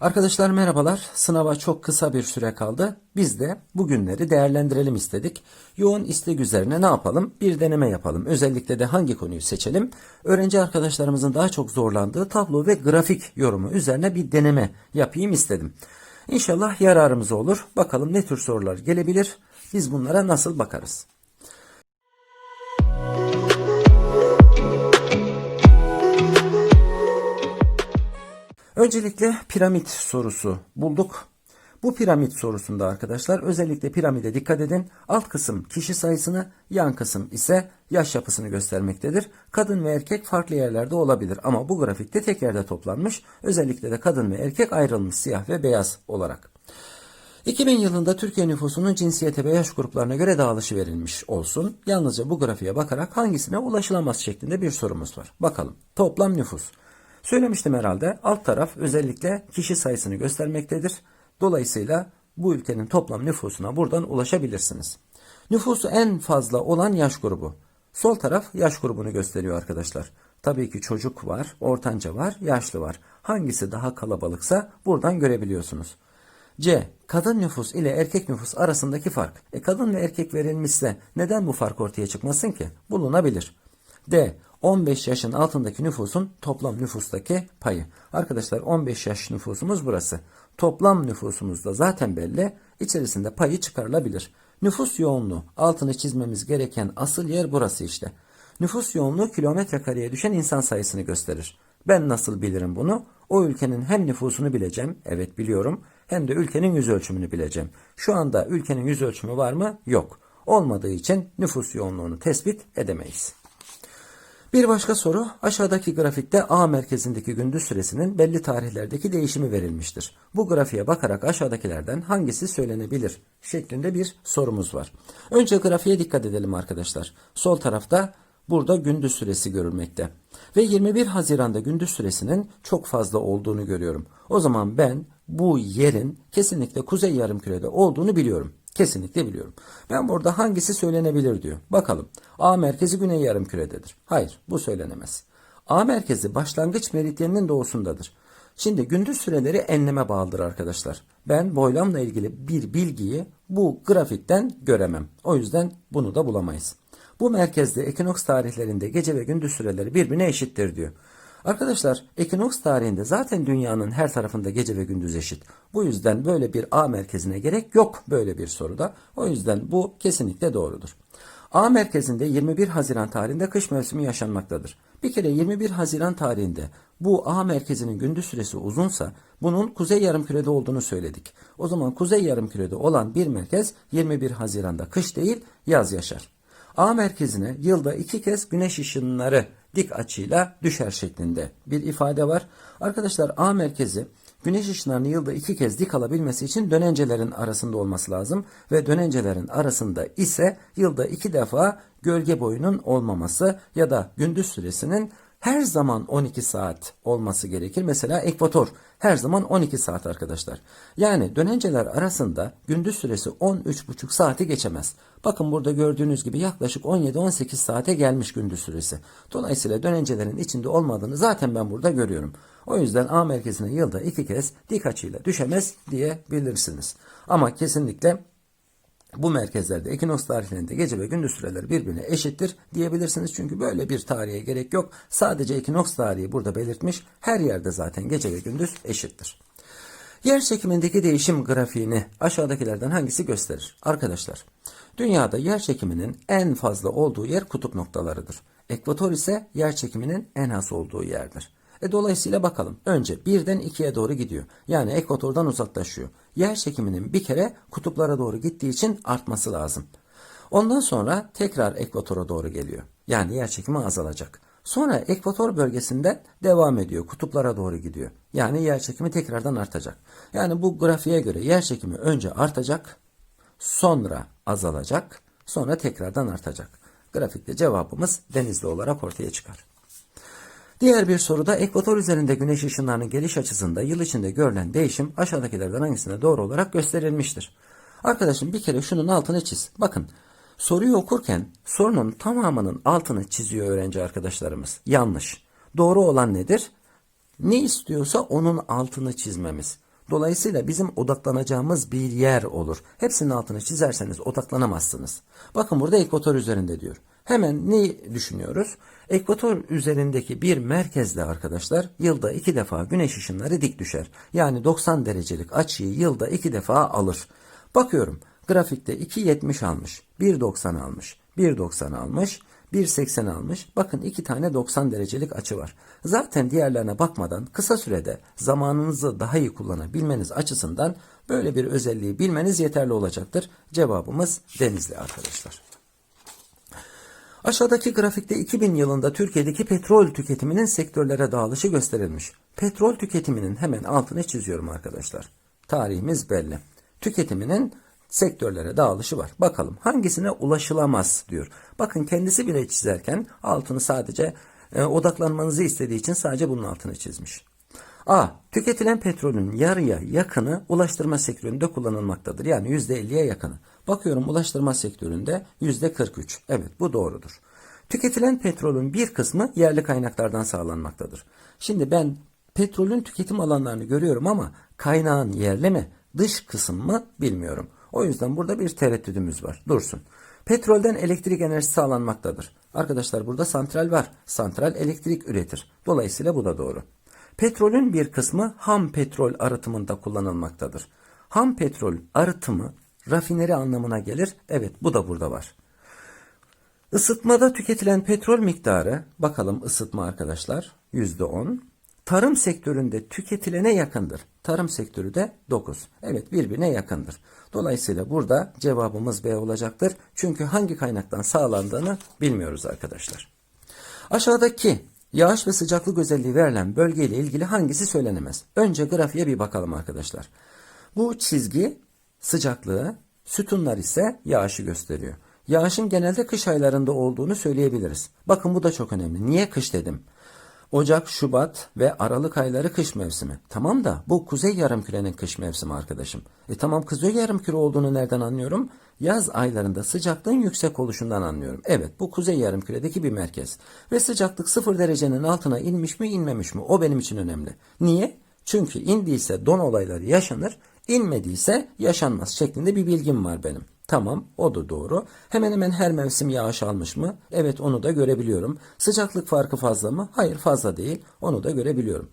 Arkadaşlar merhabalar. Sınava çok kısa bir süre kaldı. Biz de bugünleri değerlendirelim istedik. Yoğun istek üzerine ne yapalım? Bir deneme yapalım. Özellikle de hangi konuyu seçelim? Öğrenci arkadaşlarımızın daha çok zorlandığı tablo ve grafik yorumu üzerine bir deneme yapayım istedim. İnşallah yararımız olur. Bakalım ne tür sorular gelebilir? Biz bunlara nasıl bakarız? Öncelikle piramit sorusu bulduk. Bu piramit sorusunda arkadaşlar özellikle piramide dikkat edin. Alt kısım kişi sayısını, yan kısım ise yaş yapısını göstermektedir. Kadın ve erkek farklı yerlerde olabilir ama bu grafikte tek yerde toplanmış. Özellikle de kadın ve erkek ayrılmış siyah ve beyaz olarak. 2000 yılında Türkiye nüfusunun cinsiyete ve yaş gruplarına göre dağılışı verilmiş olsun. Yalnızca bu grafiğe bakarak hangisine ulaşılamaz şeklinde bir sorumuz var. Bakalım. Toplam nüfus. Söylemiştim herhalde. Alt taraf özellikle kişi sayısını göstermektedir. Dolayısıyla bu ülkenin toplam nüfusuna buradan ulaşabilirsiniz. Nüfusu en fazla olan yaş grubu. Sol taraf yaş grubunu gösteriyor arkadaşlar. Tabii ki çocuk var, ortanca var, yaşlı var. Hangisi daha kalabalıksa buradan görebiliyorsunuz. C. Kadın nüfus ile erkek nüfus arasındaki fark. E kadın ve erkek verilmişse neden bu fark ortaya çıkmasın ki? Bulunabilir. D. 15 yaşın altındaki nüfusun toplam nüfustaki payı. Arkadaşlar 15 yaş nüfusumuz burası. Toplam nüfusumuz da zaten belli. İçerisinde payı çıkarılabilir. Nüfus yoğunluğu altını çizmemiz gereken asıl yer burası işte. Nüfus yoğunluğu kilometre kareye düşen insan sayısını gösterir. Ben nasıl bilirim bunu? O ülkenin hem nüfusunu bileceğim, evet biliyorum, hem de ülkenin yüz ölçümünü bileceğim. Şu anda ülkenin yüz ölçümü var mı? Yok. Olmadığı için nüfus yoğunluğunu tespit edemeyiz. Bir başka soru aşağıdaki grafikte A merkezindeki gündüz süresinin belli tarihlerdeki değişimi verilmiştir. Bu grafiğe bakarak aşağıdakilerden hangisi söylenebilir şeklinde bir sorumuz var. Önce grafiğe dikkat edelim arkadaşlar. Sol tarafta burada gündüz süresi görülmekte. Ve 21 Haziran'da gündüz süresinin çok fazla olduğunu görüyorum. O zaman ben bu yerin kesinlikle kuzey yarımkürede olduğunu biliyorum. Kesinlikle biliyorum. Ben burada hangisi söylenebilir diyor. Bakalım. A merkezi güney yarımkürededir. Hayır, bu söylenemez. A merkezi başlangıç meridyeninin doğusundadır. Şimdi gündüz süreleri enleme bağlıdır arkadaşlar. Ben boylamla ilgili bir bilgiyi bu grafikten göremem. O yüzden bunu da bulamayız. Bu merkezde ekinoks tarihlerinde gece ve gündüz süreleri birbirine eşittir diyor. Arkadaşlar ekinoks tarihinde zaten dünyanın her tarafında gece ve gündüz eşit. Bu yüzden böyle bir A merkezine gerek yok böyle bir soruda. O yüzden bu kesinlikle doğrudur. A merkezinde 21 Haziran tarihinde kış mevsimi yaşanmaktadır. Bir kere 21 Haziran tarihinde bu A merkezinin gündüz süresi uzunsa bunun kuzey yarımkürede olduğunu söyledik. O zaman kuzey yarımkürede olan bir merkez 21 Haziran'da kış değil yaz yaşar. A merkezine yılda iki kez güneş ışınları dik açıyla düşer şeklinde bir ifade var. Arkadaşlar A merkezi güneş ışınlarını yılda iki kez dik alabilmesi için dönencelerin arasında olması lazım ve dönencelerin arasında ise yılda iki defa gölge boyunun olmaması ya da gündüz süresinin her zaman 12 saat olması gerekir. Mesela ekvator her zaman 12 saat arkadaşlar. Yani dönenceler arasında gündüz süresi 13,5 saati geçemez. Bakın burada gördüğünüz gibi yaklaşık 17-18 saate gelmiş gündüz süresi. Dolayısıyla dönencelerin içinde olmadığını zaten ben burada görüyorum. O yüzden A merkezine yılda iki kez dik açıyla düşemez diyebilirsiniz. Ama kesinlikle bu merkezlerde ekinoks tarihlerinde gece ve gündüz süreleri birbirine eşittir diyebilirsiniz. Çünkü böyle bir tarihe gerek yok. Sadece ekinoks tarihi burada belirtmiş. Her yerde zaten gece ve gündüz eşittir. Yer çekimindeki değişim grafiğini aşağıdakilerden hangisi gösterir? Arkadaşlar, dünyada yer çekiminin en fazla olduğu yer kutup noktalarıdır. Ekvator ise yer çekiminin en az olduğu yerdir. E dolayısıyla bakalım. Önce birden ikiye doğru gidiyor. Yani ekvatordan uzaklaşıyor. Yer çekiminin bir kere kutuplara doğru gittiği için artması lazım. Ondan sonra tekrar ekvatora doğru geliyor. Yani yer çekimi azalacak. Sonra ekvator bölgesinde devam ediyor. Kutuplara doğru gidiyor. Yani yer çekimi tekrardan artacak. Yani bu grafiğe göre yer çekimi önce artacak, sonra azalacak, sonra tekrardan artacak. Grafikte cevabımız denizli olarak ortaya çıkar. Diğer bir soruda ekvator üzerinde güneş ışınlarının geliş açısında yıl içinde görülen değişim aşağıdakilerden hangisine doğru olarak gösterilmiştir? Arkadaşım bir kere şunun altını çiz. Bakın soruyu okurken sorunun tamamının altını çiziyor öğrenci arkadaşlarımız. Yanlış. Doğru olan nedir? Ne istiyorsa onun altını çizmemiz. Dolayısıyla bizim odaklanacağımız bir yer olur. Hepsinin altını çizerseniz odaklanamazsınız. Bakın burada ekvator üzerinde diyor. Hemen ne düşünüyoruz? Ekvator üzerindeki bir merkezde arkadaşlar yılda iki defa güneş ışınları dik düşer. Yani 90 derecelik açıyı yılda iki defa alır. Bakıyorum grafikte 2.70 almış, 1.90 almış, 1.90 almış, 1.80 almış. Bakın iki tane 90 derecelik açı var. Zaten diğerlerine bakmadan kısa sürede zamanınızı daha iyi kullanabilmeniz açısından böyle bir özelliği bilmeniz yeterli olacaktır. Cevabımız Denizli arkadaşlar. Aşağıdaki grafikte 2000 yılında Türkiye'deki petrol tüketiminin sektörlere dağılışı gösterilmiş. Petrol tüketiminin hemen altını çiziyorum arkadaşlar. Tarihimiz belli. Tüketiminin sektörlere dağılışı var. Bakalım hangisine ulaşılamaz diyor. Bakın kendisi bile çizerken altını sadece e, odaklanmanızı istediği için sadece bunun altını çizmiş. A. Tüketilen petrolün yarıya yakını ulaştırma sektöründe kullanılmaktadır. Yani %50'ye yakını. Bakıyorum ulaştırma sektöründe %43. Evet bu doğrudur. Tüketilen petrolün bir kısmı yerli kaynaklardan sağlanmaktadır. Şimdi ben petrolün tüketim alanlarını görüyorum ama kaynağın yerli mi, dış kısım mı bilmiyorum. O yüzden burada bir tereddüdümüz var. Dursun. Petrolden elektrik enerjisi sağlanmaktadır. Arkadaşlar burada santral var. Santral elektrik üretir. Dolayısıyla bu da doğru. Petrolün bir kısmı ham petrol arıtımında kullanılmaktadır. Ham petrol arıtımı rafineri anlamına gelir. Evet bu da burada var. Isıtmada tüketilen petrol miktarı bakalım ısıtma arkadaşlar %10. Tarım sektöründe tüketilene yakındır. Tarım sektörü de 9. Evet birbirine yakındır. Dolayısıyla burada cevabımız B olacaktır. Çünkü hangi kaynaktan sağlandığını bilmiyoruz arkadaşlar. Aşağıdaki yağış ve sıcaklık özelliği verilen bölgeyle ilgili hangisi söylenemez? Önce grafiğe bir bakalım arkadaşlar. Bu çizgi sıcaklığı, sütunlar ise yağışı gösteriyor. Yağışın genelde kış aylarında olduğunu söyleyebiliriz. Bakın bu da çok önemli. Niye kış dedim? Ocak, Şubat ve Aralık ayları kış mevsimi. Tamam da bu kuzey yarımkürenin kış mevsimi arkadaşım. E tamam kuzey yarımküre olduğunu nereden anlıyorum? Yaz aylarında sıcaklığın yüksek oluşundan anlıyorum. Evet bu kuzey yarımküredeki bir merkez. Ve sıcaklık sıfır derecenin altına inmiş mi inmemiş mi? O benim için önemli. Niye? Çünkü indiyse don olayları yaşanır, inmediyse yaşanmaz şeklinde bir bilgim var benim. Tamam o da doğru. Hemen hemen her mevsim yağış almış mı? Evet onu da görebiliyorum. Sıcaklık farkı fazla mı? Hayır fazla değil. Onu da görebiliyorum.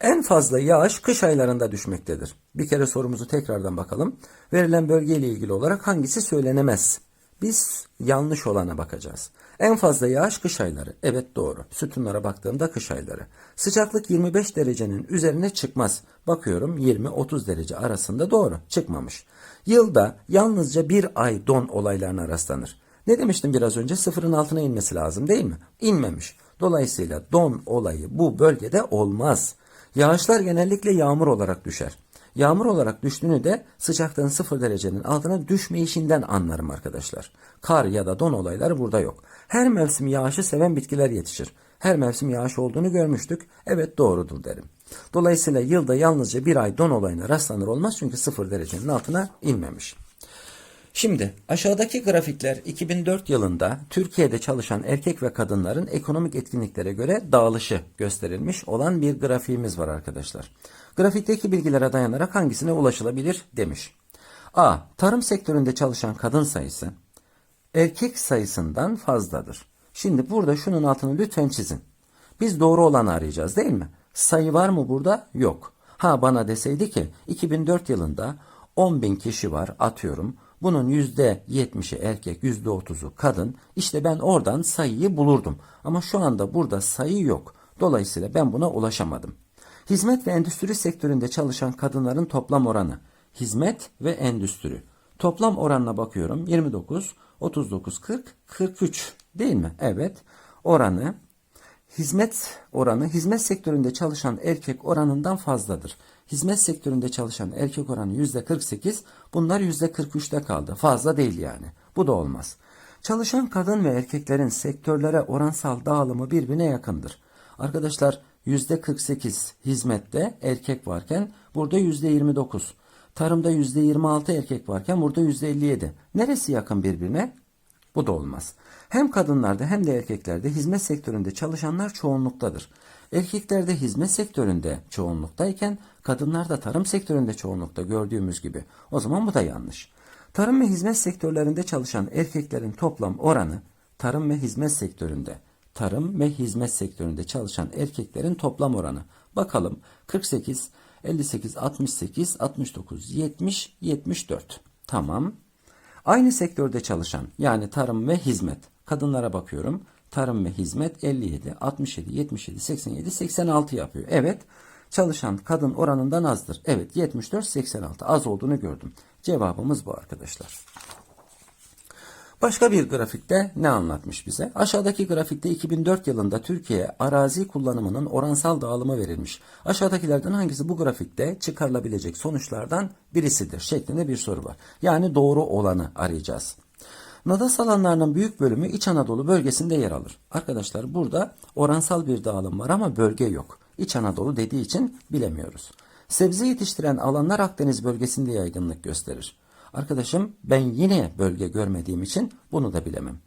En fazla yağış kış aylarında düşmektedir. Bir kere sorumuzu tekrardan bakalım. Verilen bölgeyle ilgili olarak hangisi söylenemez? Biz yanlış olana bakacağız. En fazla yağış kış ayları. Evet doğru. Sütunlara baktığımda kış ayları. Sıcaklık 25 derecenin üzerine çıkmaz. Bakıyorum 20-30 derece arasında doğru. Çıkmamış. Yılda yalnızca bir ay don olaylarına rastlanır. Ne demiştim biraz önce? Sıfırın altına inmesi lazım değil mi? İnmemiş. Dolayısıyla don olayı bu bölgede olmaz. Yağışlar genellikle yağmur olarak düşer. Yağmur olarak düştüğünü de sıcaklığın sıfır derecenin altına düşmeyişinden anlarım arkadaşlar. Kar ya da don olayları burada yok. Her mevsim yağışı seven bitkiler yetişir. Her mevsim yağış olduğunu görmüştük. Evet doğrudur derim. Dolayısıyla yılda yalnızca bir ay don olayına rastlanır olmaz çünkü sıfır derecenin altına inmemiş. Şimdi aşağıdaki grafikler 2004 yılında Türkiye'de çalışan erkek ve kadınların ekonomik etkinliklere göre dağılışı gösterilmiş olan bir grafiğimiz var arkadaşlar. Grafikteki bilgilere dayanarak hangisine ulaşılabilir demiş. A. Tarım sektöründe çalışan kadın sayısı erkek sayısından fazladır. Şimdi burada şunun altını lütfen çizin. Biz doğru olanı arayacağız değil mi? Sayı var mı burada? Yok. Ha bana deseydi ki 2004 yılında 10 bin kişi var atıyorum. Bunun %70'i erkek, %30'u kadın. İşte ben oradan sayıyı bulurdum. Ama şu anda burada sayı yok. Dolayısıyla ben buna ulaşamadım. Hizmet ve endüstri sektöründe çalışan kadınların toplam oranı. Hizmet ve endüstri. Toplam oranına bakıyorum. 29, 39, 40, 43 değil mi? Evet. Oranı hizmet oranı hizmet sektöründe çalışan erkek oranından fazladır. Hizmet sektöründe çalışan erkek oranı %48, bunlar %43'te kaldı. Fazla değil yani. Bu da olmaz. Çalışan kadın ve erkeklerin sektörlere oransal dağılımı birbirine yakındır. Arkadaşlar %48 hizmette erkek varken burada %29. Tarımda %26 erkek varken burada %57. Neresi yakın birbirine? Bu da olmaz. Hem kadınlarda hem de erkeklerde hizmet sektöründe çalışanlar çoğunluktadır. Erkeklerde hizmet sektöründe çoğunluktayken kadınlarda tarım sektöründe çoğunlukta gördüğümüz gibi. O zaman bu da yanlış. Tarım ve hizmet sektörlerinde çalışan erkeklerin toplam oranı tarım ve hizmet sektöründe tarım ve hizmet sektöründe çalışan erkeklerin toplam oranı. Bakalım 48, 58, 68, 69, 70, 74. Tamam. Aynı sektörde çalışan yani tarım ve hizmet. Kadınlara bakıyorum. Tarım ve hizmet 57, 67, 77, 87, 86 yapıyor. Evet. Çalışan kadın oranından azdır. Evet 74, 86 az olduğunu gördüm. Cevabımız bu arkadaşlar. Başka bir grafikte ne anlatmış bize? Aşağıdaki grafikte 2004 yılında Türkiye arazi kullanımının oransal dağılımı verilmiş. Aşağıdakilerden hangisi bu grafikte çıkarılabilecek sonuçlardan birisidir şeklinde bir soru var. Yani doğru olanı arayacağız. Nadas alanlarının büyük bölümü İç Anadolu bölgesinde yer alır. Arkadaşlar burada oransal bir dağılım var ama bölge yok. İç Anadolu dediği için bilemiyoruz. Sebze yetiştiren alanlar Akdeniz bölgesinde yaygınlık gösterir. Arkadaşım ben yine bölge görmediğim için bunu da bilemem.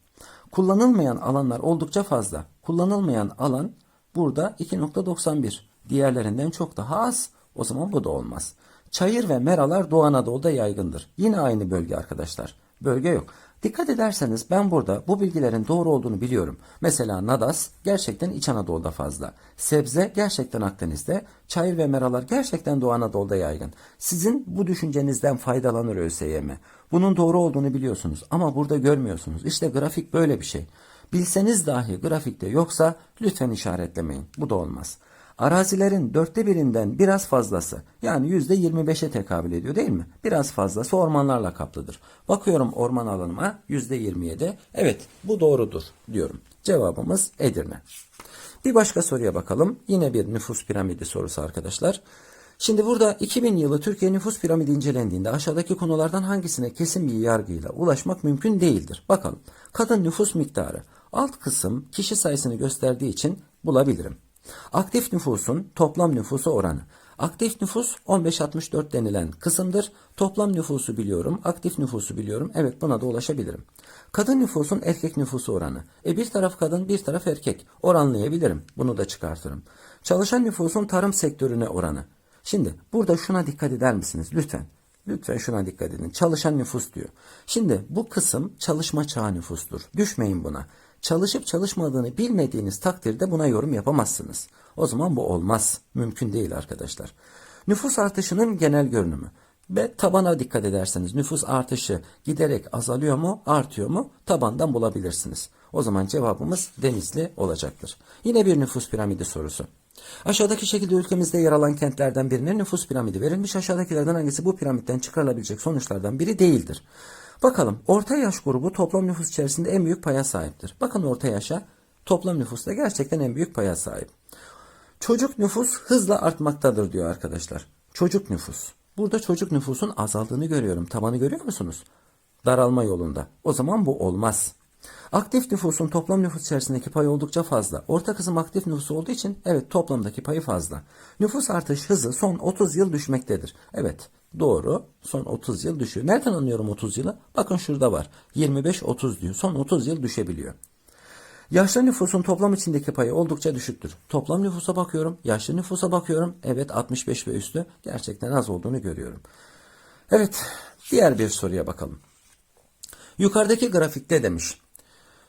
Kullanılmayan alanlar oldukça fazla. Kullanılmayan alan burada 2.91. Diğerlerinden çok daha az. O zaman bu da olmaz. Çayır ve meralar Doğu Anadolu'da yaygındır. Yine aynı bölge arkadaşlar. Bölge yok. Dikkat ederseniz ben burada bu bilgilerin doğru olduğunu biliyorum. Mesela Nadas gerçekten İç Anadolu'da fazla. Sebze gerçekten Akdeniz'de. Çayır ve meralar gerçekten Doğu Anadolu'da yaygın. Sizin bu düşüncenizden faydalanır ÖSYM. Bunun doğru olduğunu biliyorsunuz ama burada görmüyorsunuz. İşte grafik böyle bir şey. Bilseniz dahi grafikte yoksa lütfen işaretlemeyin. Bu da olmaz. Arazilerin dörtte birinden biraz fazlası yani yüzde 25'e tekabül ediyor değil mi? Biraz fazlası ormanlarla kaplıdır. Bakıyorum orman alanıma yüzde 27. Evet bu doğrudur diyorum. Cevabımız Edirne. Bir başka soruya bakalım. Yine bir nüfus piramidi sorusu arkadaşlar. Şimdi burada 2000 yılı Türkiye nüfus piramidi incelendiğinde aşağıdaki konulardan hangisine kesin bir yargıyla ulaşmak mümkün değildir. Bakalım. Kadın nüfus miktarı. Alt kısım kişi sayısını gösterdiği için bulabilirim. Aktif nüfusun toplam nüfusu oranı. Aktif nüfus 1564 denilen kısımdır. Toplam nüfusu biliyorum. Aktif nüfusu biliyorum. Evet buna da ulaşabilirim. Kadın nüfusun erkek nüfusu oranı. E bir taraf kadın bir taraf erkek. Oranlayabilirim. Bunu da çıkartırım. Çalışan nüfusun tarım sektörüne oranı. Şimdi burada şuna dikkat eder misiniz? Lütfen. Lütfen şuna dikkat edin. Çalışan nüfus diyor. Şimdi bu kısım çalışma çağı nüfustur. Düşmeyin buna. Çalışıp çalışmadığını bilmediğiniz takdirde buna yorum yapamazsınız. O zaman bu olmaz. Mümkün değil arkadaşlar. Nüfus artışının genel görünümü. Ve tabana dikkat ederseniz nüfus artışı giderek azalıyor mu, artıyor mu tabandan bulabilirsiniz. O zaman cevabımız Denizli olacaktır. Yine bir nüfus piramidi sorusu. Aşağıdaki şekilde ülkemizde yer alan kentlerden birine nüfus piramidi verilmiş. Aşağıdakilerden hangisi bu piramitten çıkarılabilecek sonuçlardan biri değildir? Bakalım orta yaş grubu toplam nüfus içerisinde en büyük paya sahiptir. Bakın orta yaşa toplam nüfusta gerçekten en büyük paya sahip. Çocuk nüfus hızla artmaktadır diyor arkadaşlar. Çocuk nüfus. Burada çocuk nüfusun azaldığını görüyorum. Tabanı görüyor musunuz? Daralma yolunda. O zaman bu olmaz. Aktif nüfusun toplam nüfus içerisindeki payı oldukça fazla. Orta kısım aktif nüfusu olduğu için evet toplamdaki payı fazla. Nüfus artış hızı son 30 yıl düşmektedir. Evet doğru son 30 yıl düşüyor. Nereden anlıyorum 30 yılı? Bakın şurada var 25-30 diyor. Son 30 yıl düşebiliyor. Yaşlı nüfusun toplam içindeki payı oldukça düşüktür. Toplam nüfusa bakıyorum, yaşlı nüfusa bakıyorum. Evet 65 ve üstü gerçekten az olduğunu görüyorum. Evet diğer bir soruya bakalım. Yukarıdaki grafikte demiş.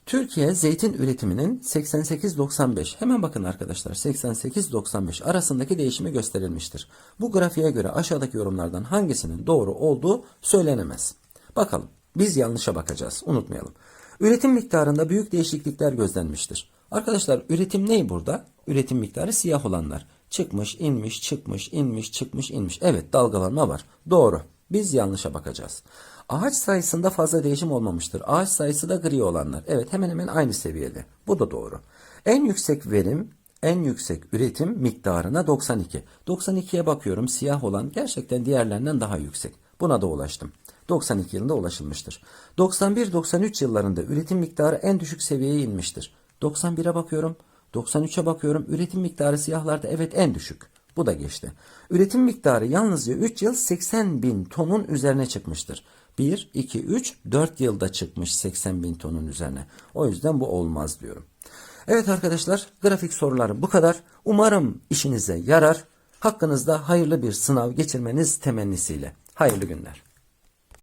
Türkiye zeytin üretiminin 88-95 hemen bakın arkadaşlar 88-95 arasındaki değişimi gösterilmiştir. Bu grafiğe göre aşağıdaki yorumlardan hangisinin doğru olduğu söylenemez. Bakalım biz yanlışa bakacağız unutmayalım. Üretim miktarında büyük değişiklikler gözlenmiştir. Arkadaşlar üretim ne burada? Üretim miktarı siyah olanlar. Çıkmış, inmiş, çıkmış, inmiş, çıkmış, inmiş. Evet dalgalanma var. Doğru. Biz yanlışa bakacağız. Ağaç sayısında fazla değişim olmamıştır. Ağaç sayısı da gri olanlar. Evet hemen hemen aynı seviyede. Bu da doğru. En yüksek verim, en yüksek üretim miktarına 92. 92'ye bakıyorum siyah olan gerçekten diğerlerinden daha yüksek. Buna da ulaştım. 92 yılında ulaşılmıştır. 91-93 yıllarında üretim miktarı en düşük seviyeye inmiştir. 91'e bakıyorum, 93'e bakıyorum. Üretim miktarı siyahlarda evet en düşük. Bu da geçti. Üretim miktarı yalnızca 3 yıl 80 bin tonun üzerine çıkmıştır. 1, 2, 3, 4 yılda çıkmış 80 bin tonun üzerine. O yüzden bu olmaz diyorum. Evet arkadaşlar grafik soruları bu kadar. Umarım işinize yarar. Hakkınızda hayırlı bir sınav geçirmeniz temennisiyle. Hayırlı günler.